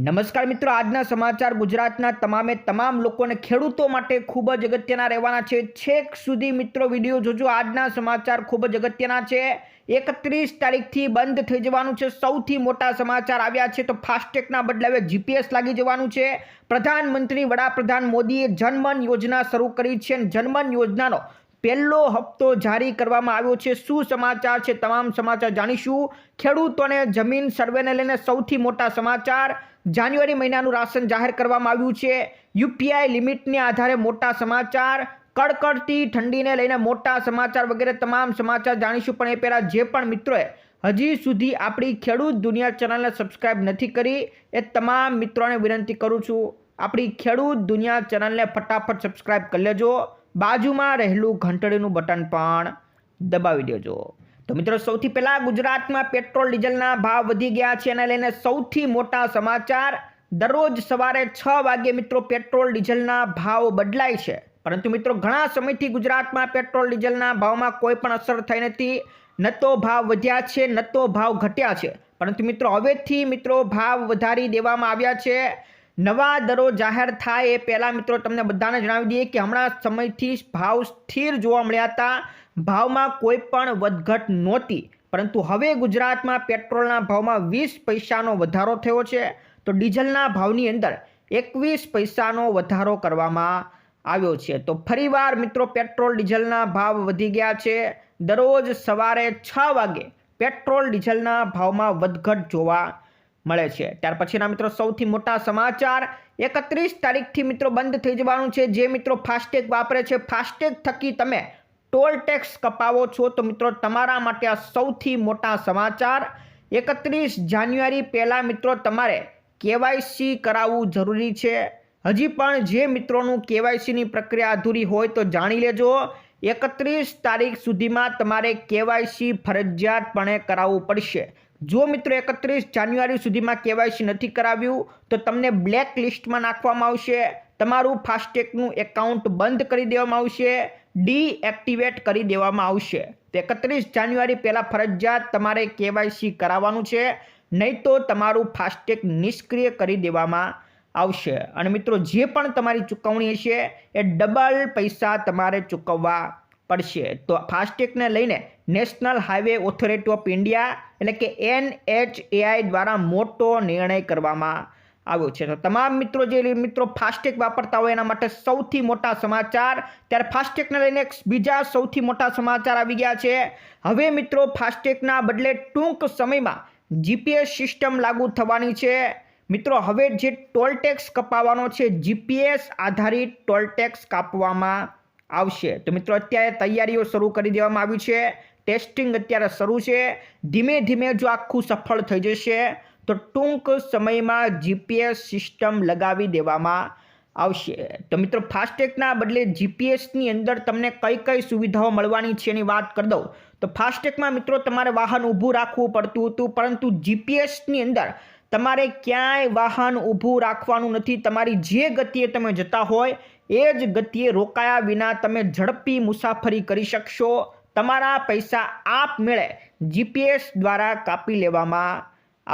નમસ્કાર મિત્રો, આજના સમાચાર ગુજરાતના તમામે તમામ લોકોને ખેડૂતો માટે ખૂબ જ અગત્યના રહેવાના છે. છેક સુધી મિત્રો, વીડિયો જોજો. આજના સમાચાર ખૂબ જ અગત્યના છે. એકત્રીસ તારીખથી બંધ થઈ જવાનું છે. સૌથી મોટા સમાચાર આવ્યા છે તો ફાસ્ટેગના બદલે હવે જીપીએસ લાગી જવાનું છે. પ્રધાનમંત્રી વડાપ્રધાન મોદીએ જનમન યોજના શરૂ કરી છે અને જનમન યોજનાનો પહેલો હપ્તો જારી કરવામાં આવ્યો છે. શું સમાચાર છે? તમામ સમાચાર જાણીશું. ખેડૂતોને જમીન સર્વેને લઈને સૌથી મોટા સમાચાર. જાન્યુઆરી મહિનાનું રાશન જાહેર કરવામાં આવ્યું છે. યુપીઆઈ લિમિટને આધારે મોટા સમાચાર, કડકડતી ઠંડીને લઈને મોટા સમાચાર વગેરે તમામ સમાચાર જાણીશું, પણ એ પહેલાં જે પણ મિત્રોએ હજી સુધી આપણી ખેડૂત દુનિયા ચેનલને સબસ્ક્રાઇબ નથી કરી, એ તમામ મિત્રોને વિનંતી કરું છું, આપણી ખેડૂત દુનિયા ચેનલને ફટાફટ સબસ્ક્રાઇબ કરી લેજો. બાજુમાં રહેલું ઘંટડીનું બટન પણ દબાવી દેજો. તો મિત્રો, સૌથી પહેલાં ગુજરાતમાં પેટ્રોલ, ડીઝલના ભાવ વધી ગયા છે. એને લઈને સૌથી મોટા સમાચાર, દરરોજ સવારે છ વાગે મિત્રો પેટ્રોલ, ડીઝલના ભાવ બદલાય છે. પરંતુ મિત્રો, ઘણા સમયથી ગુજરાતમાં પેટ્રોલ, ડીઝલના ભાવમાં કોઈ પણ અસર થઈ નથી. ન તો ભાવ વધ્યા છે, ન તો ભાવ ઘટ્યા છે. પરંતુ મિત્રો, હવેથી મિત્રો ભાવ વધારી દેવામાં આવ્યા છે. નવા દરો જાહેર થાય એ પહેલાં મિત્રો તમને બધાને જણાવી દઈએ કે હમણાં સમયથી ભાવ સ્થિર જોવા મળ્યા હતા. ભાવમાં કોઈ પણ વધઘટ નહોતી, પરંતુ હવે ગુજરાતમાં પેટ્રોલના ભાવમાં વીસ પૈસાનો વધારો થયો છે. તો ડીઝલના ભાવની અંદર એકવીસ પૈસાનો વધારો કરવામાં આવ્યો છે. તો ફરીવાર મિત્રો, પેટ્રોલ ડીઝલના ભાવ વધી ગયા છે. દરરોજ સવારે છ વાગે પેટ્રોલ ડીઝલના ભાવમાં વધઘટ જોવા મળે છે. ત્યાર પછીના મિત્રો, સૌથી મોટા સમાચાર. એકત્રીસ તારીખથી મિત્રો બંધ થઈ જવાનું છે. જે મિત્રો ફાસ્ટેગ વાપરે છે, ફાસ્ટેગ થકી તમે ટોલ ટેક્સ કપાવો છો તો મિત્રો તમારા માટે આ સૌથી મોટા સમાચાર. એકત્રીસ જાન્યુઆરી પહેલાં મિત્રો તમારે કેવાયસી કરાવવું જરૂરી છે. હજી પણ જે મિત્રોનું કેવાયસીની પ્રક્રિયા અધૂરી હોય તો જાણી લેજો. એકત્રીસ તારીખ સુધીમાં તમારે કેવાયસી ફરજિયાતપણે કરાવવું પડશે. જો મિત્રો એકત્રીસ જાન્યુઆરી સુધીમાં કેવાયસી નથી કરાવ્યું, તો તમને બ્લેક લિસ્ટમાં નાખવામાં આવશે. તમારું ફાસ્ટેગનું એકાઉન્ટ બંધ કરી દેવામાં આવશે. ડીએક્ટિવેટ કરી દેવામાં આવશે. તો એકત્રીસ જાન્યુઆરી પહેલાં ફરજિયાત તમારે કેવાયસી કરાવવાનું છે, નહીં તો તમારું ફાસ્ટેગ નિષ્ક્રિય કરી દેવામાં આવશે. અને મિત્રો, જે પણ તમારી ચૂકવણી હશે, એ ડબલ પૈસા તમારે ચૂકવવા પડશે. તો ફાસ્ટેગને લઈને national highway authority of India, એટલે કે એનએચએઆઈ દ્વારા મોટો નિર્ણય કરવામાં આવ્યો છે. તો તમામ મિત્રો જે મિત્રો ફાસ્ટેગ વાપરતા હોય એના માટે સૌથી મોટા સમાચાર, ત્યારે ફાસ્ટેગને લઈને બીજા સૌથી મોટા સમાચાર આવી ગયા છે. હવે મિત્રો ફાસ્ટેગના બદલે ટૂંક સમયમાં જીપીએસ સિસ્ટમ લાગુ થવાની છે. મિત્રો હવે જે ટોલ ટેક્સ કપાવવાનો છે, જીપીએસ આધારિત ટોલ ટેક્સ કાપવામાં આવશે. તો મિત્રો અત્યારે તૈયારીઓ શરૂ કરી દેવામાં આવી છે. ટેસ્ટિંગ અત્યારે શરૂ છે. ધીમે ધીમે જો આખું સફળ થઈ જશે તો ટૂંક સમયમાં જીપીએસ સિસ્ટમ લગાવી દેવામાં આવશે. તો મિત્રો ફાસ્ટેગના બદલે જીપીએસની અંદર તમને કઈ કઈ સુવિધાઓ મળવાની છે એની વાત કરી દઉં. તો ફાસ્ટેગમાં મિત્રો, તમારે વાહન ઊભું રાખવું પડતું હતું, પરંતુ જીપીએસની અંદર તમારે ક્યાંય વાહન ઊભું રાખવાનું નથી. તમારી જે ગતિએ તમે જતા હોય, એ જ ગતિએ રોકાયા વિના તમે ઝડપી મુસાફરી કરી શકશો. તમારા પૈસા આપમેળે જીપીએસ દ્વારા કાપી લેવામાં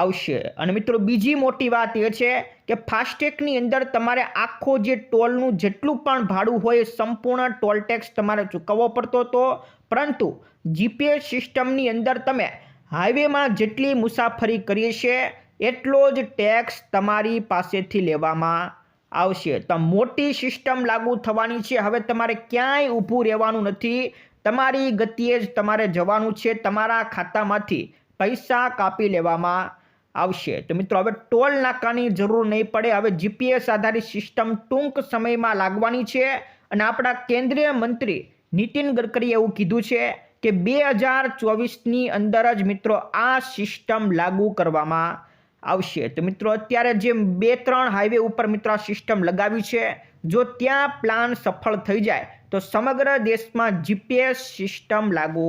આવશે. અને મિત્રો બીજી મોટી વાત એ છે કે ફાસ્ટેગની અંદર તમારે આખો જે ટોલનું જેટલું પણ ભાડું હોય સંપૂર્ણ ટોલ ટેક્સ તમારે ચૂકવવો પડતો હતો. પરંતુ જીપીએસ સિસ્ટમની અંદર તમે હાઈવેમાં જેટલી મુસાફરી કરીએ છીએ, એટલો જ ટેક્સ તમારી પાસેથી લેવામાં આવશે. તો મોટી સિસ્ટમ લાગુ થવાની છે. હવે તમારે ક્યાંય ઊભું રહેવાનું નથી. તમારી ગતિએ જ તમારે જવાનું છે. તમારા ખાતામાંથી પૈસા કાપી લેવામાં આવશે. તો મિત્રો, હવે ટોલ નાકાની જરૂર નહીં પડે. હવે જીપીએસ આધારિત સિસ્ટમ ટૂંક સમયમાં લાગવાની છે અને આપણા કેન્દ્રીય મંત્રી નીતિન ગડકરીએ એવું કીધું છે કે બે હજાર ચોવીસની અંદર જ મિત્રો આ સિસ્ટમ લાગુ કરવામાં આવશે. તો મિત્રો, અત્યારે જે બે ત્રણ હાઈવે ઉપર મિત્રો સિસ્ટમ લગાવી છે, જો ત્યાં પ્લાન સફળ થઈ જાય, તો સમગ્ર દેશમાં જીપીએસ સિસ્ટમ લાગુ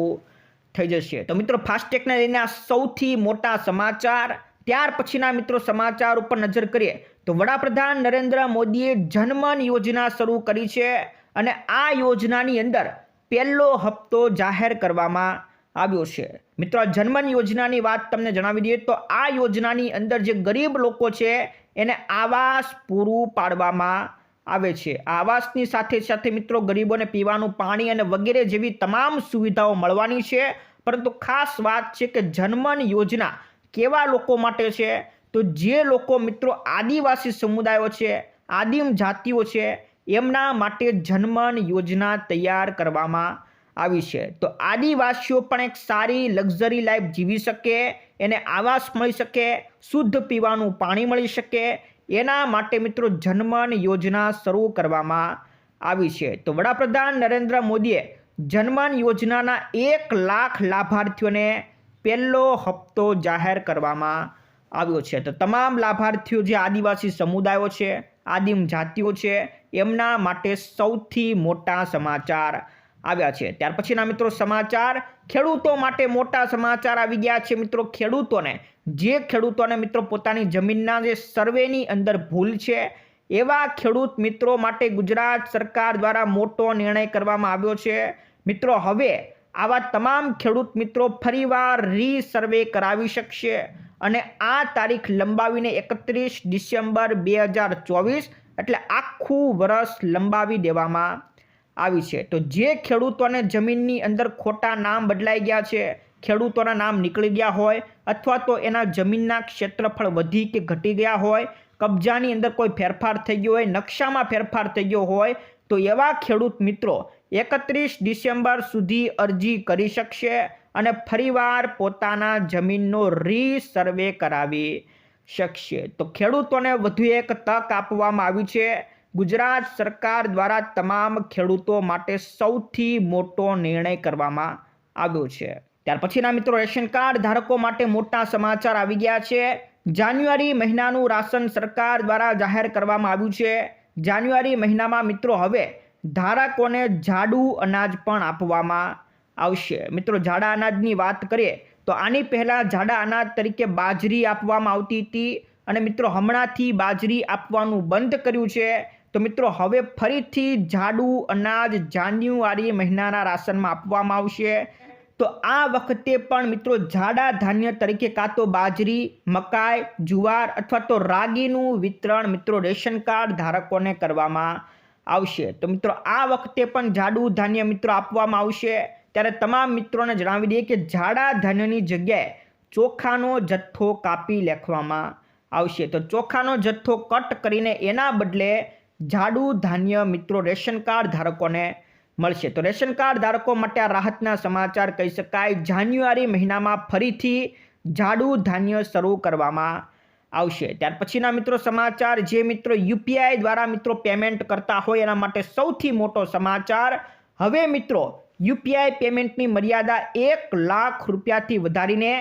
થઈ જશે. તો મિત્રો ફાસ્ટેગને લઈને આ સૌથી મોટા સમાચાર ત્યાર પછીના મિત્રો સમાચાર ઉપર નજર કરીએ તો વડાપ્રધાન નરેન્દ્ર મોદીએ જનમન યોજના શરૂ કરી છે અને આ યોજનાની અંદર પહેલો હપ્તો જાહેર કરવામાં આવ્યો છે. મિત્રો જનમન યોજનાની વાત તમને જણાવી દઈએ તો આ યોજનાની અંદર જે ગરીબ લોકો છે એને આવાસ પૂરું પાડવામાં આવે છે. આવાસની સાથે સાથે મિત્રો, ગરીબોને પીવાનું પાણી અને વગેરે જેવી તમામ સુવિધાઓ મળવાની છે. પરંતુ ખાસ વાત છે કે જનમન યોજના કેવા લોકો માટે છે? તો જે લોકો મિત્રો આદિવાસી સમુદાયો છે, આદિમ જાતિઓ છે, એમના માટે જનમન યોજના તૈયાર કરવામાં આવી છે. તો આદિવાસીઓ પણ એક સારી લક્ઝરી લાઈફ જીવી શકે, એને આવાસ મળી શકે, શુદ્ધ પીવાનું પાણી મળી શકે, એના માટે મિત્રો જનમન યોજના શરૂ કરવામાં આવી છે. તો વડાપ્રધાન નરેન્દ્ર મોદીએ જનમન યોજનાના એક લાખ લાભાર્થીઓને પહેલો હપ્તો જાહેર કરવામાં આવ્યો છે. તો તમામ લાભાર્થીઓ જે આદિવાસી સમુદાયો છે, આદિમ જાતિઓ છે, એમના માટે સૌથી મોટા સમાચાર આવ્યા છે. ત્યાર પછીના મિત્રો સમાચાર, ખેડૂતો માટે મોટા સમાચાર આવી ગયા છે મિત્રો. ખેડૂતોને, જે ખેડૂતોને મિત્રો પોતાની જમીનના જે સર્વેની અંદર ભૂલ છે, એવા ખેડૂત મિત્રો માટે ગુજરાત સરકાર દ્વારા મોટો નિર્ણય કરવામાં આવ્યો છે. મિત્રો, હવે આવા તમામ ખેડૂત મિત્રો ફરીવાર રીસર્વે કરાવી શકશે. અને આ તારીખ લંબાવીને એકત્રીસ ડિસેમ્બર બે હજાર ચોવીસ, એટલે આખું વર્ષ લંબાવી દેવામાં આવી છે. તો જે ખેડૂતોને જમીનની અંદર ખોટા નામ બદલાઈ ગયા છે, ખેડૂતોના નામ નીકળી ગયા હોય, અથવા તો એના જમીનના ક્ષેત્રફળ વધી કે ઘટી ગયા હોય, કબજાની અંદર કોઈ ફેરફાર થઈ ગયો હોય, નકશામાં ફેરફાર થઈ ગયો હોય, તો એવા ખેડૂત મિત્રો એકત્રીસ ડિસેમ્બર સુધી અરજી કરી શકશે અને ફરીવાર પોતાના જમીનનો રીસર્વે કરાવી શકશે. તો ખેડૂતોને વધુ એક તક આપવામાં આવી છે. ગુજરાત સરકાર દ્વારા તમામ ખેડૂતો માટે સૌથી મોટો નિર્ણય કરવામાં આવ્યો છે. ત્યાર પછીના મિત્રો રેશન કાર્ડ ધારકો માટે મોટા સમાચાર આવી ગયા છે. જાન્યુઆરી મહિનાનું રાશન સરકાર દ્વારા જાહેર કરવામાં આવ્યું છે. જાન્યુઆરી મહિનામાં મિત્રો હવે ધારકોને જાડું અનાજ પણ આપવામાં આવશે. મિત્રો, જાડા અનાજની વાત કરીએ તો આની પહેલાં જાડા અનાજ તરીકે બાજરી આપવામાં આવતી હતી અને મિત્રો, હમણાંથી બાજરી આપવાનું બંધ કર્યું છે. તો મિત્રો, હવે ફરીથી જાડું અનાજ જાન્યુઆરી મહિનાના રાશનમાં આપવામાં આવશે. તો આ વખતે પણ મિત્રો, જાડા ધાન્ય તરીકે કાં તો બાજરી, મકાઈ, જુવાર અથવા તો રાગીનું વિતરણ મિત્રો, રેશન કાર્ડ ધારકોને કરવામાં આવશે. તો મિત્રો, આ વખતે પણ જાડું ધાન્ય મિત્રો આપવામાં આવશે. ત્યારે તમામ મિત્રોને જણાવી દઈએ કે જાડા ધાન્યની જગ્યાએ ચોખાનો જથ્થો કાપી લેખવામાં આવશે. તો ચોખાનો જથ્થો કટ કરીને એના બદલે જાડું ધાન્ય મિત્રો રેશન કાર્ડ ધારકોને મળશે. તો રેશન કાર્ડ ધારકો માટે આ રાહતના સમાચાર કહી શકાય. જાન્યુઆરી મહિનામાં ફરીથી જાડું ધાન્ય શરૂ કરવામાં આવશે. ત્યાર પછીના મિત્રો સમાચાર, જે મિત્રો યુપીઆઈ દ્વારા મિત્રો પેમેન્ટ કરતા હોય એના માટે સૌથી મોટો સમાચાર, હવે મિત્રો યુપીઆઈ પેમેન્ટની મર્યાદા એક લાખ રૂપિયાથી વધારીને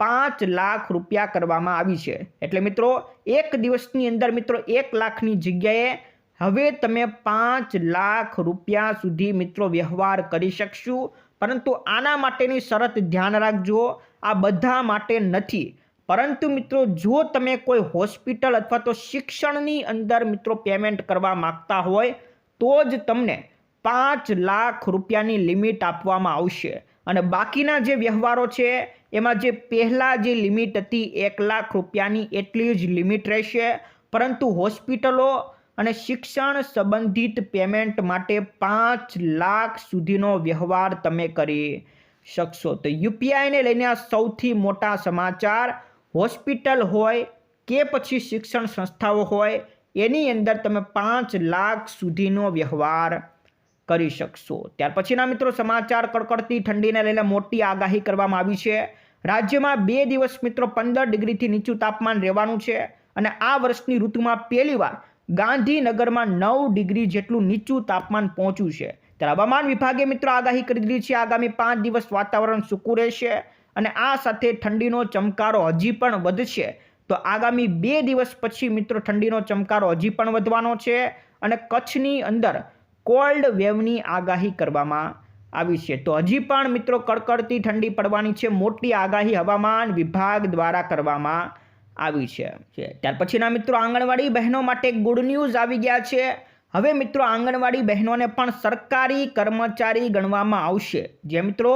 પાંચ લાખ રૂપિયા કરવામાં આવી છે. એટલે મિત્રો એક દિવસની અંદર મિત્રો એક લાખની જગ્યાએ હવે તમે પાંચ લાખ રૂપિયા સુધી મિત્રો વ્યવહાર કરી શકશું. પરંતુ આના માટેની શરત ધ્યાન રાખજો. આ બધા માટે નથી. પરંતુ મિત્રો, જો તમે કોઈ હોસ્પિટલ અથવા તો શિક્ષણની અંદર મિત્રો પેમેન્ટ કરવા માગતા હોય, તો જ તમને પાંચ લાખ રૂપિયાની લિમિટ આપવામાં આવશે. અને બાકીના જે વ્યવહારો છે, એમાં જે પહેલાં જે લિમિટ હતી, એક લાખ રૂપિયાની એટલી જ લિમિટ રહેશે. પરંતુ હોસ્પિટલો અને શિક્ષણ સંબંધિત પેમેન્ટ માટે પાંચ લાખ સુધીનો વ્યવહાર તમે કરી શકશો. તો યુપીઆઈને લઈને આ સૌથી મોટા સમાચાર. હોસ્પિટલ હોય કે પછી શિક્ષણ સંસ્થાઓ હોય, એની અંદર તમે પાંચ લાખ સુધીનો વ્યવહાર કરી શકશો. ત્યાર પછીના મિત્રો, સમાચાર કડકડતી ઠંડીને લઈને મોટી આગાહી કરવામાં આવી છે. રાજ્યમાં બે દિવસ મિત્રો, પંદર ડિગ્રીથી નીચું તાપમાન રહેવાનું છે અને આ વર્ષની ઋતુમાં પહેલીવાર ગાંધીનગરમાં નવ ડિગ્રી જેટલું નીચું તાપમાન પહોંચ્યું છે. ત્યારે હવામાન વિભાગે મિત્રો આગાહી કરી દીધી છે, આગામી પાંચ દિવસ વાતાવરણ સૂકું રહેશે. અને આ સાથે ઠંડીનો ચમકારો હજી પણ વધશે. તો આગામી બે દિવસ પછી મિત્રો ઠંડીનો ચમકારો હજી પણ વધવાનો છે અને કચ્છની અંદર કોલ્ડ વેવની આગાહી કરવામાં આવી છે. તો હજી પણ મિત્રો કડકડતી ઠંડી પડવાની છે. મોટી આગાહી હવામાન વિભાગ દ્વારા કરવામાં આવી છે. ત્યાર પછીના મિત્રો આંગણવાડી બહેનો માટે ગુડ ન્યૂઝ આવી ગયા છે. હવે મિત્રો આંગણવાડી બહેનોને પણ સરકારી કર્મચારી ગણવામાં આવશે. જે મિત્રો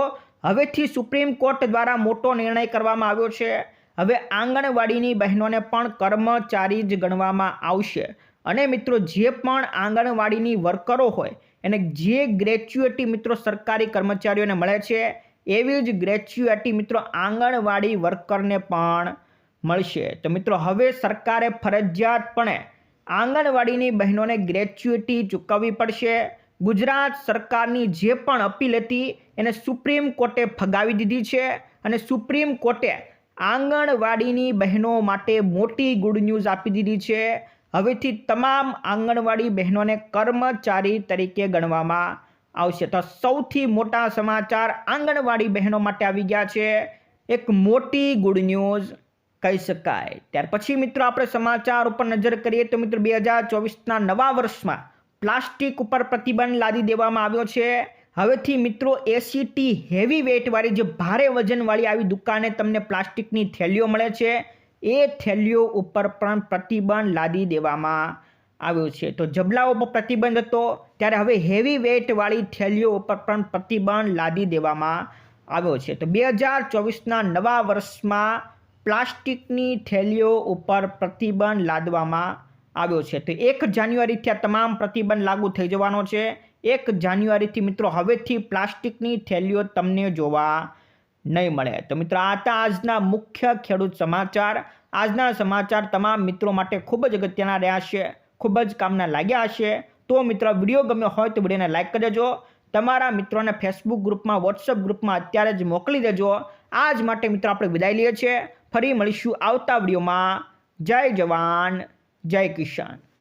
હવેથી સુપ્રીમ કોર્ટ દ્વારા મોટો નિર્ણય કરવામાં આવ્યો છે. હવે આંગણવાડીની બહેનોને પણ કર્મચારી જ ગણવામાં આવશે. અને મિત્રો, જે પણ આંગણવાડીની વર્કરો હોય, એને જે ગ્રેચ્યુએટી મિત્રો સરકારી કર્મચારીઓને મળે છે, એવી જ ગ્રેચ્યુએટી મિત્રો આંગણવાડી વર્કરને પણ મળશે. તો મિત્રો, હવે સરકારે ફરજિયાતપણે આંગણવાડીની બહેનોને ગ્રેચ્યુએટી ચૂકવવી પડશે. ગુજરાત સરકારની જે પણ અપીલ હતી એને સુપ્રીમ કોર્ટે ફગાવી દીધી છે અને સુપ્રીમ કોર્ટે આંગણવાડીની બહેનો માટે મોટી ગુડ ન્યૂઝ આપી દીધી છે. હવેથી તમામ આંગણવાડી બહેનોને કર્મચારી તરીકે ગણવામાં આવશે. તો સૌથી મોટા સમાચાર આંગણવાડી બહેનો માટે આવી ગયા છે. એક મોટી ગુડ ન્યૂઝ કહી શકાય. ત્યાર પછી મિત્રો, આપણે સમાચાર ઉપર નજર કરીએ તો મિત્રો, બે હજાર ચોવીસના નવા વર્ષમાં પ્લાસ્ટિક ઉપર પ્રતિબંધ લાદી દેવામાં આવ્યો છે. હવેથી મિત્રો એસીટી હેવી વેઇટવાળી જે ભારે વજનવાળી આવી દુકાને તમને પ્લાસ્ટિકની થેલીઓ મળે છે. એ થેલીઓ ઉપર પણ પ્રતિબંધ લાદી દેવામાં આવ્યો છે. તો જબલાઓ પર પ્રતિબંધ હતો, ત્યારે હવે હેવી વેઇટવાળી થેલીઓ ઉપર પણ પ્રતિબંધ લાદી દેવામાં આવ્યો છે. તો બે હજાર ચોવીસના નવા વર્ષમાં પ્લાસ્ટિકની થેલીઓ ઉપર પ્રતિબંધ લાદવામાં આવ્યો છે. તો એક જાન્યુઆરીથી આ તમામ પ્રતિબંધ લાગુ થઈ જવાનો છે. એક જાન્યુઆરીથી મિત્રો, હવેથી પ્લાસ્ટિકની થેલીઓ તમને જોવા નહીં મળે. તો મિત્રો, આ હતા આજના મુખ્ય ખેડૂત સમાચાર. આજના સમાચાર તમામ મિત્રો માટે ખૂબ જ અગત્યના રહ્યા છે. ખૂબ જ કામના લાગ્યા હશે. તો મિત્રો, વીડિયો ગમ્યો હોય તો વિડીયોને લાઇક કરી દેજો. તમારા મિત્રોને ફેસબુક ગ્રુપમાં વોટ્સઅપ ગ્રુપમાં અત્યારે જ મોકલી દેજો. આજ માટે મિત્રો આપણે વિદાય લઈએ છીએ. ફરી મળીશું આવતા વિડીયોમાં. જય જવાન. જય કિસાન.